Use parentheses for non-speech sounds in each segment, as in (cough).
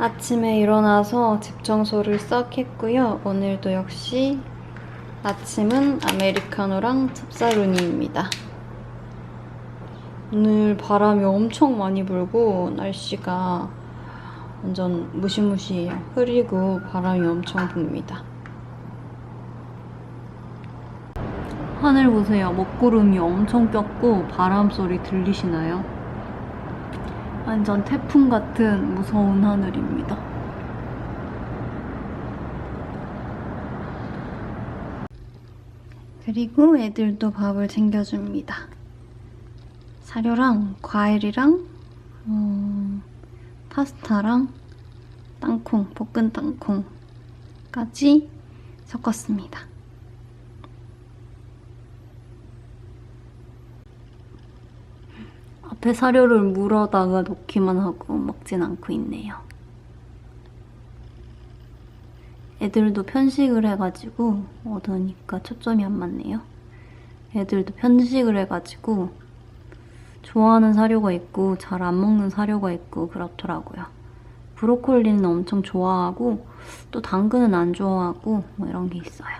아침에 일어나서 집 청소를 싹 했고요. 오늘도 역시 아침은 아메리카노랑 찹쌀우니입니다. 오늘 바람이 엄청 많이 불고 날씨가 완전 무시무시해요. 흐리고 바람이 엄청 붑니다. 하늘 보세요. 먹구름이 엄청 꼈고 바람 소리 들리시나요? 완전 태풍 같은 무서운 하늘입니다. 그리고 애들도 밥을 챙겨줍니다. 사료랑 과일이랑 어, 파스타랑 땅콩, 볶은 땅콩까지 섞었습니다. 앞에 사료를 물어다가 놓기만 하고 먹진 않고 있네요. 애들도 편식을 해가지고 얻으니까 초점이 안 맞네요. 애들도 편식을 해가지고 좋아하는 사료가 있고 잘 안 먹는 사료가 있고 그렇더라고요. 브로콜리는 엄청 좋아하고 또 당근은 안 좋아하고 뭐 이런 게 있어요.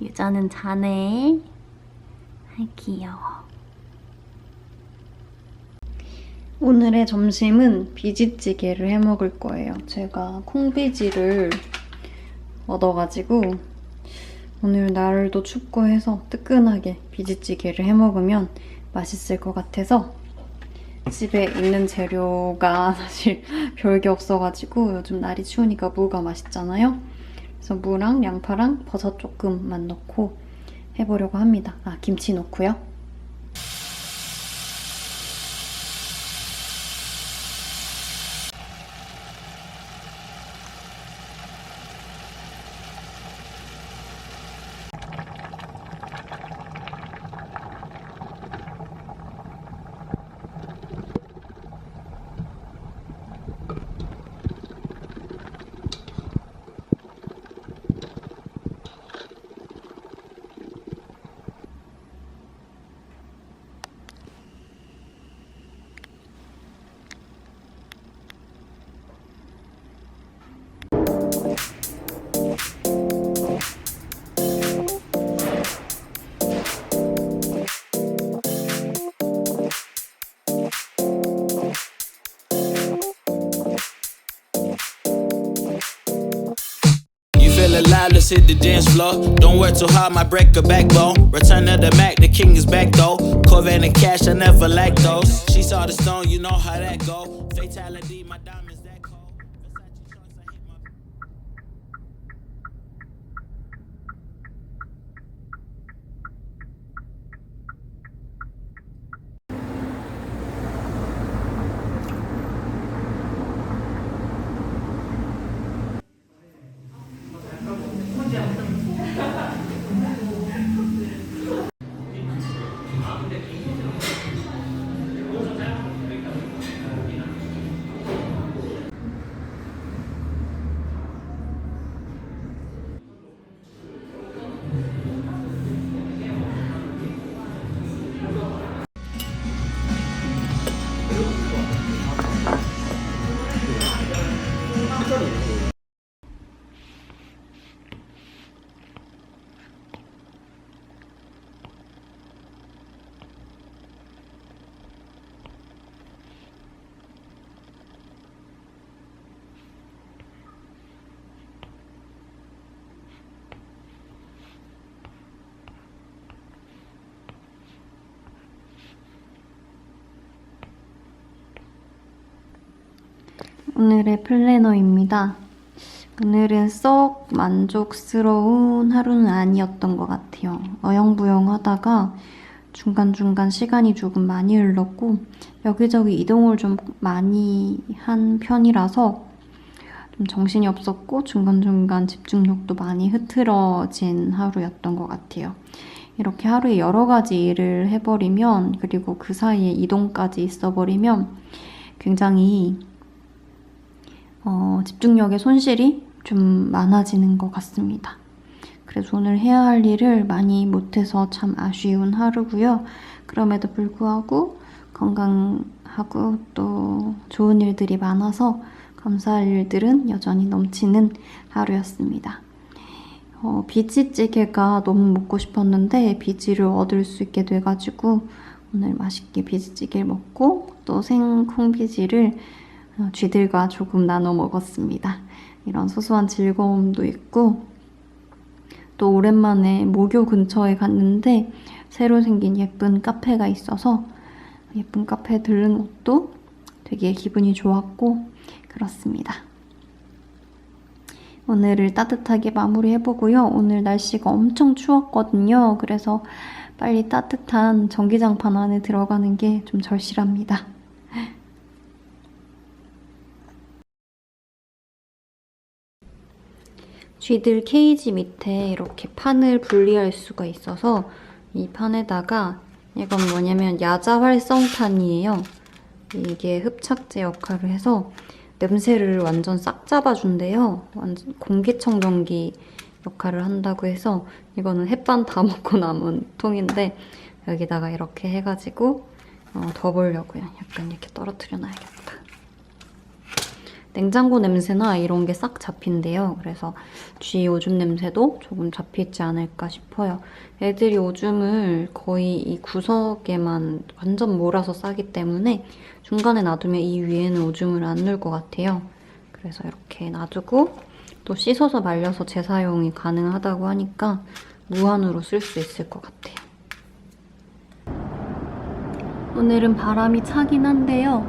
유자는 자네. 귀여워. 오늘의 점심은 비지찌개를 해 먹을 거예요. 제가 콩비지를 얻어가지고 오늘 날도 춥고 해서 뜨끈하게 비지찌개를 해 먹으면 맛있을 것 같아서 집에 있는 재료가 (laughs) 사실 별게 없어가지고 요즘 날이 추우니까 무가 맛있잖아요. 그래서 무랑 양파랑 버섯 조금만 넣고 해보려고 합니다. 아, 김치 넣고요. Let's hit the dance floor. Don't work too hard, might break a backbone. Return to the Mac, the king is back though. Corvette and cash, I never lack those. She saw the stone, you know how that go. Fatality, my diamonds 오늘의 플래너입니다. 오늘은 썩 만족스러운 하루는 아니었던 것 같아요. 어영부영 하다가 중간중간 시간이 조금 많이 흘렀고 여기저기 이동을 좀 많이 한 편이라서 좀 정신이 없었고 중간중간 집중력도 많이 흐트러진 하루였던 것 같아요. 이렇게 하루에 여러 가지 일을 해버리면 그리고 그 사이에 이동까지 있어버리면 굉장히 어, 집중력의 손실이 좀 많아지는 것 같습니다. 그래서 오늘 해야 할 일을 많이 못해서 참 아쉬운 하루고요. 그럼에도 불구하고 건강하고 또 좋은 일들이 많아서 감사할 일들은 여전히 넘치는 하루였습니다. 어, 비지찌개가 너무 먹고 싶었는데 비지를 얻을 수 있게 돼가지고 오늘 맛있게 비지찌개를 먹고 또 생콩비지를 어, 쥐들과 조금 나눠 먹었습니다. 이런 소소한 즐거움도 있고 또 오랜만에 모교 근처에 갔는데 새로 생긴 예쁜 카페가 있어서 예쁜 카페에 들른 것도 되게 기분이 좋았고 그렇습니다. 오늘을 따뜻하게 마무리해보고요. 오늘 날씨가 엄청 추웠거든요. 그래서 빨리 따뜻한 전기장판 안에 들어가는 게 좀 절실합니다. 쥐들 케이지 밑에 이렇게 판을 분리할 수가 있어서 이 판에다가 이건 뭐냐면 야자 활성탄이에요. 이게 흡착제 역할을 해서 냄새를 완전 싹 잡아준대요. 완전 공기청정기 역할을 한다고 해서 이거는 햇반 다 (laughs) 먹고 남은 통인데 여기다가 이렇게 해가지고 어, 덮으려고요. 약간 이렇게 떨어뜨려 놔야겠다. 냉장고 냄새나 이런 게 싹 잡힌대요. 그래서 쥐 오줌 냄새도 조금 잡히지 않을까 싶어요. 애들이 오줌을 거의 이 구석에만 완전 몰아서 싸기 때문에 중간에 놔두면 이 위에는 오줌을 안 넣을 것 같아요. 그래서 이렇게 놔두고 또 씻어서 말려서 재사용이 가능하다고 하니까 무한으로 쓸 수 있을 것 같아요. 오늘은 바람이 차긴 한데요.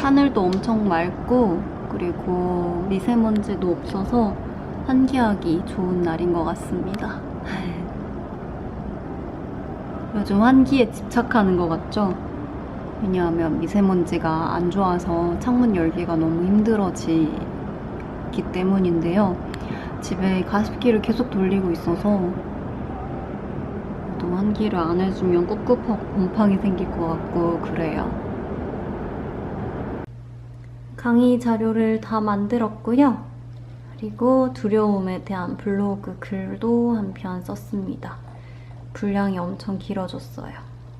하늘도 엄청 맑고 그리고 미세먼지도 없어서 환기하기 좋은 날인 것 같습니다. (laughs) 요즘 환기에 집착하는 것 같죠? 왜냐하면 미세먼지가 안 좋아서 창문 열기가 너무 힘들어지기 때문인데요. 집에 가습기를 계속 돌리고 있어서 또 환기를 안 해주면 꿉꿉하고 곰팡이 생길 것 같고 그래요. 강의 자료를 다 만들었고요. 그리고 두려움에 대한 블로그 글도 한 편 썼습니다. 분량이 엄청 길어졌어요.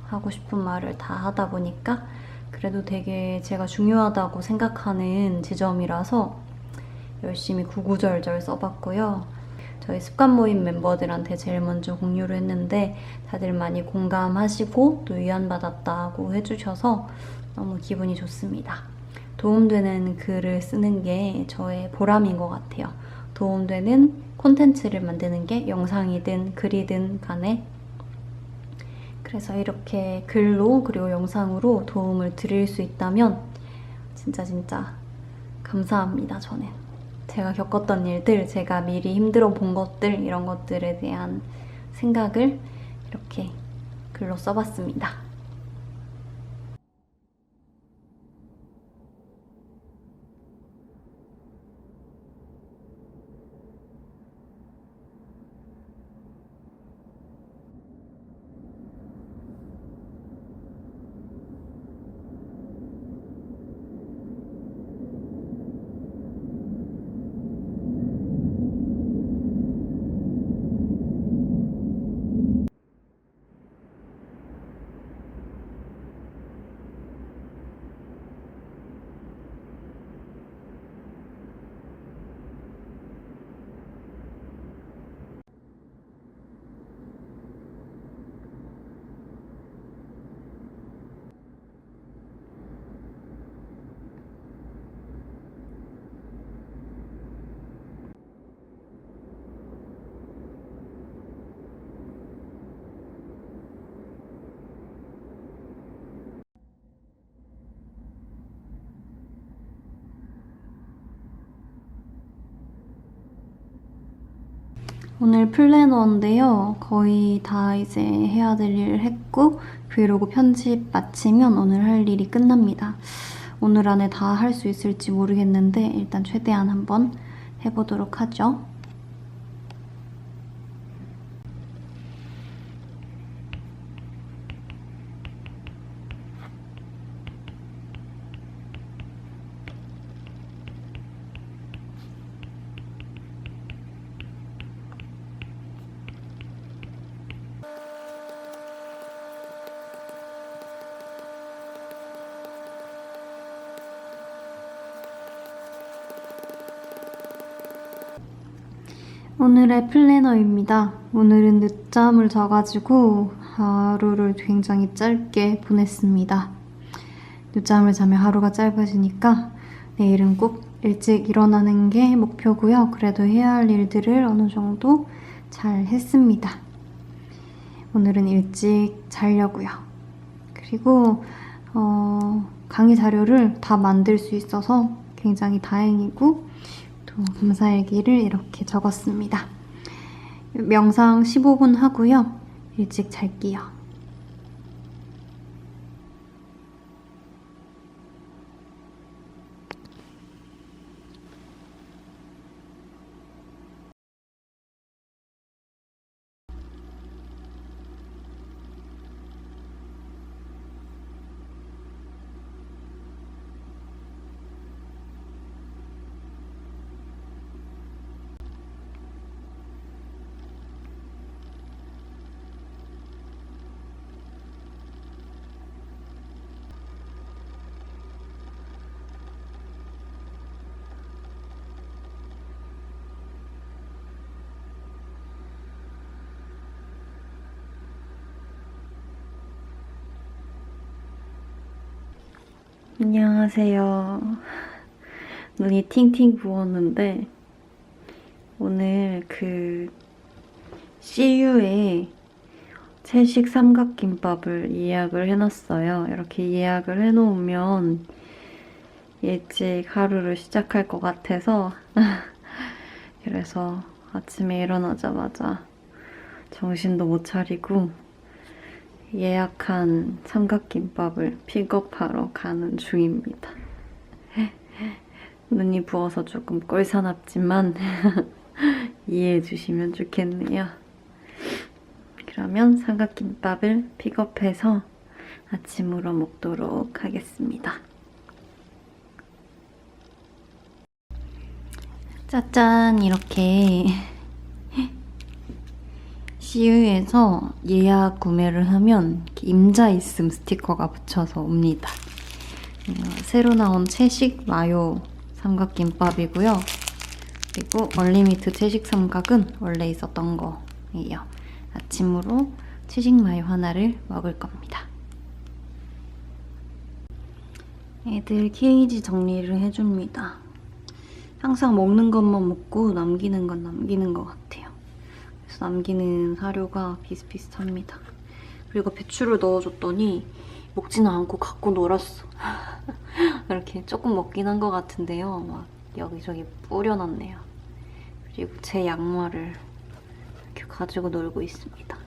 하고 싶은 말을 다 하다 보니까 그래도 되게 제가 중요하다고 생각하는 지점이라서 열심히 구구절절 써봤고요. 저희 습관 모임 멤버들한테 제일 먼저 공유를 했는데 다들 많이 공감하시고 또 위안받았다고 해주셔서 너무 기분이 좋습니다. 도움되는 글을 쓰는 게 저의 보람인 것 같아요. 도움되는 콘텐츠를 만드는 게 영상이든 글이든 간에 그래서 이렇게 글로 그리고 영상으로 도움을 드릴 수 있다면 진짜 진짜 감사합니다, 저는. 제가 겪었던 일들, 제가 미리 힘들어 본 것들, 이런 것들에 대한 생각을 이렇게 글로 써봤습니다. 오늘 플래너인데요. 거의 다 이제 해야 될 일을 했고 브이로그 편집 마치면 오늘 할 일이 끝납니다. 오늘 안에 다 할 수 있을지 모르겠는데 일단 최대한 한번 해보도록 하죠. 오늘의 플래너입니다. 오늘은 늦잠을 자가지고 하루를 굉장히 짧게 보냈습니다. 늦잠을 자면 하루가 짧아지니까 내일은 꼭 일찍 일어나는 게 목표고요. 그래도 해야 할 일들을 어느 정도 잘 했습니다. 오늘은 일찍 자려고요. 그리고 어, 강의 자료를 다 만들 수 있어서 굉장히 다행이고 또 감사일기를 이렇게 적었습니다. 명상 15분 하고요. 일찍 잘게요. 안녕하세요. 눈이 팅팅 부었는데 오늘 그 CU에 채식 삼각김밥을 예약을 해놨어요. 이렇게 예약을 해놓으면 일찍 하루를 시작할 것 같아서 (laughs) 그래서 아침에 일어나자마자 정신도 못 차리고 예약한 삼각김밥을 픽업하러 가는 중입니다. 눈이 부어서 조금 꼴사납지만 (laughs) 이해해 주시면 좋겠네요. 그러면 삼각김밥을 픽업해서 아침으로 먹도록 하겠습니다. 짜잔 이렇게 CU에서 예약 구매를 하면 임자 있음 스티커가 붙여서 옵니다. 어, 새로 나온 채식 마요 삼각김밥이고요. 그리고 얼리미트 채식 삼각은 원래 있었던 거예요. 아침으로 채식 마요 하나를 먹을 겁니다. 애들 케이지 정리를 해줍니다. 항상 먹는 것만 먹고 남기는 건 남기는 것 같아요. 그래서 남기는 사료가 비슷비슷합니다. 그리고 배추를 넣어줬더니 먹지는 않고 갖고 놀았어. (laughs) 이렇게 조금 먹긴 한 것 같은데요. 막 여기저기 뿌려놨네요. 그리고 제 양말을 이렇게 가지고 놀고 있습니다.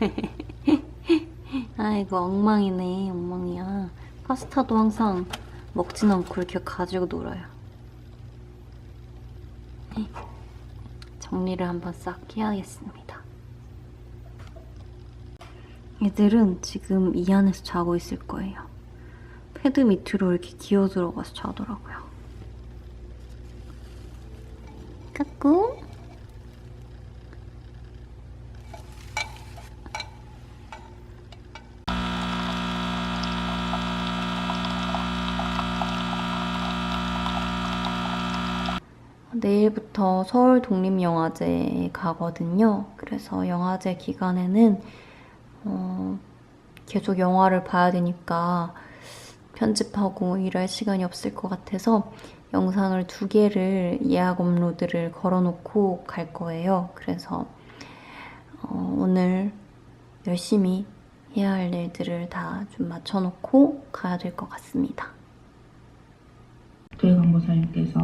(laughs) 아이고 엉망이네 엉망이야. 파스타도 항상 먹진 않고 이렇게 가지고 놀아요. 정리를 한번 싹 해야겠습니다. 애들은 지금 이 안에서 자고 있을 거예요. 패드 밑으로 이렇게 기어 들어가서 자더라고요. 까꿍? 내일부터 서울 독립영화제에 가거든요. 그래서 영화제 기간에는 어, 계속 영화를 봐야 되니까 편집하고 일할 시간이 없을 것 같아서 영상을 두 개를 예약 업로드를 걸어놓고 갈 거예요. 그래서 어, 오늘 열심히 해야 할 일들을 다 좀 맞춰놓고 가야 될 것 같습니다. 교회 강보사님께서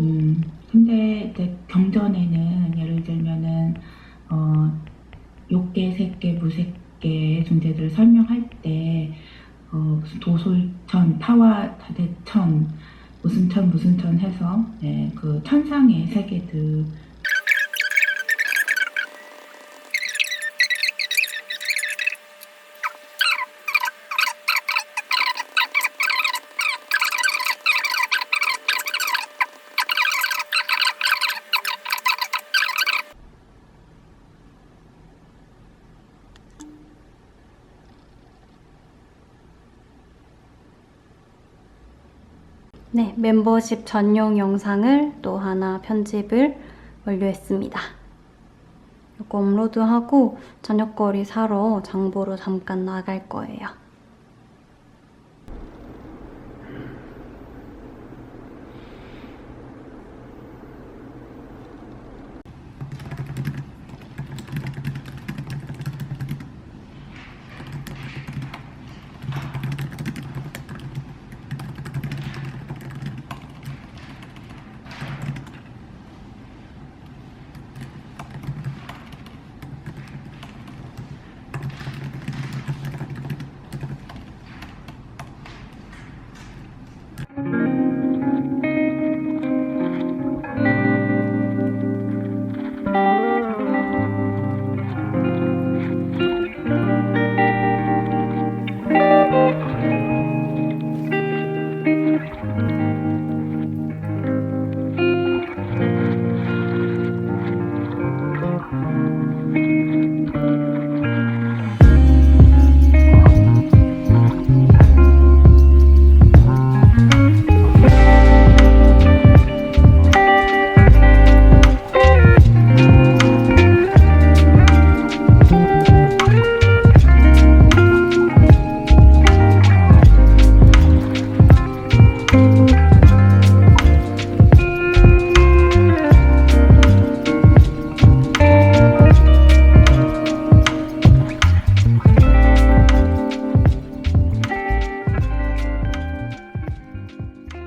음, 현대 이제 경전에는 예를 들면은 어, 욕계, 색계, 무색계의 존재들을 설명할 때 어, 무슨 도솔천, 타와 다대천, 무슨 천 무슨 천 해서 네, 그 천상의 세계들 네, 멤버십 전용 영상을 또 하나 편집을 완료했습니다. 이거 업로드하고 저녁거리 사러 장보러 잠깐 나갈 거예요.